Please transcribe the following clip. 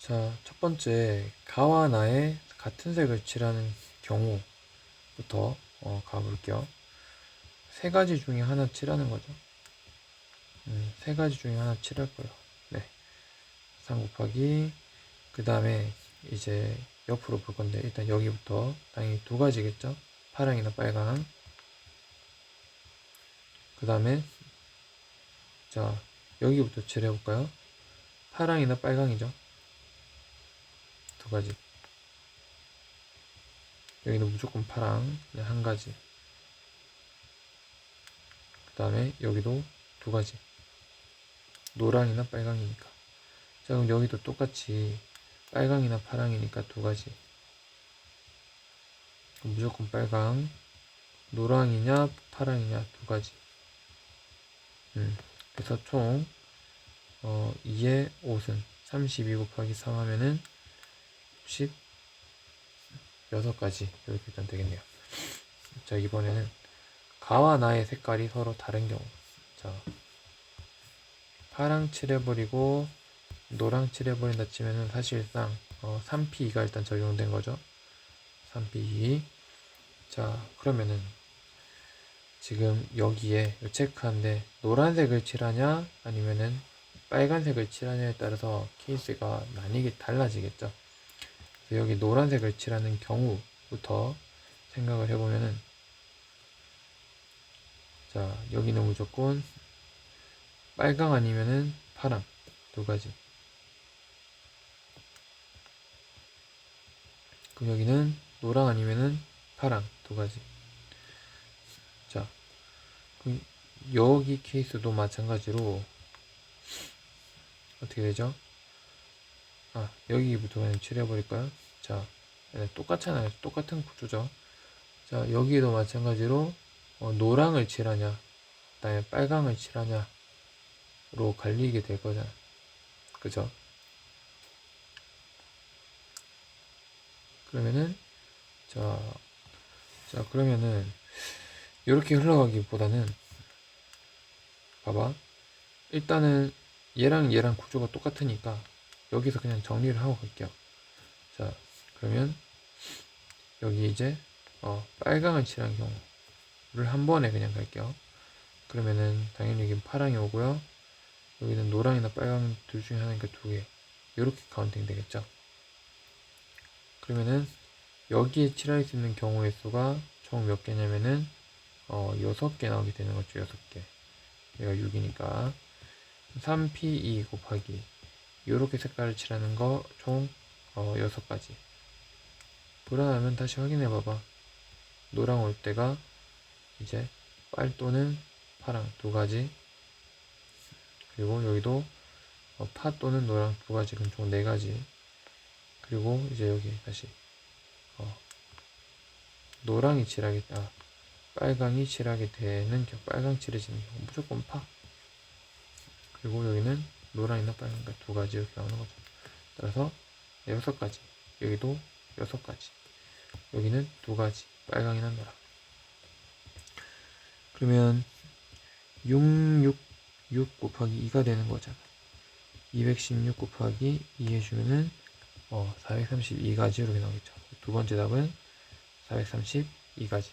자, 첫 번째, 가와 나의 같은 색을 칠하는 경우부터 어, 가볼게요. 세 가지 중에 하나 칠하는 거죠. 음, 세 가지 중에 하나 칠할 거예요. 네. 3 곱하기, 그 다음에 이제 옆으로 볼 건데, 일단 여기부터 당연히 두 가지겠죠? 파랑이나 빨강. 그 다음에, 자, 여기부터 칠해볼까요? 파랑이나 빨강이죠? 두 가지. 여기는 무조건 파랑, 그냥 한 가지. 그 다음에 여기도 두 가지. 노랑이나 빨강이니까. 자, 그럼 여기도 똑같이 빨강이나 파랑이니까 두 가지. 무조건 빨강. 노랑이냐, 파랑이냐, 두 가지. 음, 그래서 총, 어, 2의 5승. 32 곱하기 3 하면은 16가지. 이렇게 일단 되겠네요. 자, 이번에는 가와 나의 색깔이 서로 다른 경우. 자, 파랑 칠해버리고 노랑 칠해버린다 치면은 사실상 어, 3P2가 일단 적용된 거죠. 3P2. 자, 그러면은 지금 여기에 요 체크한데 노란색을 칠하냐 아니면은 빨간색을 칠하냐에 따라서 케이스가 나뉘게 달라지겠죠. 여기 노란색을 칠하는 경우부터 생각을 해보면은 자 여기는 무조건 빨강 아니면은 파랑 두 가지 그럼 여기는 노랑 아니면은 파랑 두 가지 자 그럼 여기 케이스도 마찬가지로 어떻게 되죠? 아 여기부터 그냥 칠해버릴까요? 자 네, 똑같잖아요 똑같은 구조죠 자 여기도 마찬가지로 어, 노랑을 칠하냐 그다음에 빨강을 칠하냐로 갈리게 될 거잖아 그죠? 그러면은 자, 자 그러면은 이렇게 흘러가기보다는 봐봐 일단은 얘랑 얘랑 구조가 똑같으니까 여기서 그냥 정리를 하고 갈게요. 자 그러면 여기 이제 어, 빨강을 칠한 경우를 한 번에 그냥 갈게요. 그러면은 당연히 여기 파랑이 오고요. 여기는 노랑이나 빨강 둘 중에 하나니까 두 개. 이렇게 카운팅 되겠죠? 그러면은 여기에 칠할 수 있는 경우의 수가 총 몇 개냐면은 어, 6개 나오게 되는 거죠 6개. 얘가 6이니까. 3P2 곱하기 이렇게 색깔을 칠하는 거총 어, 6가지. 불안하면 다시 확인해 봐봐. 노랑 올 때가 이제 빨 또는 파랑 두 가지. 그리고 여기도 어, 파 또는 노랑 두 가지 그럼 총 네 가지. 그리고 이제 여기 다시 어, 노랑이 칠하게 아 빨강이 칠하게 되는 경 빨강 칠해지는 경우 무조건 파. 그리고 여기는 노랑이나 빨강과 두 가지 이렇게 나오는 거죠. 따라서 여섯 가지 여기도 여섯 가지 여기는 두 가지 빨강이나 노랑 그러면 6, 6, 6 곱하기 2가 되는 거잖아. 216 곱하기 2 해주면은 어, 432가지 이렇게 나오겠죠. 두 번째 답은 432가지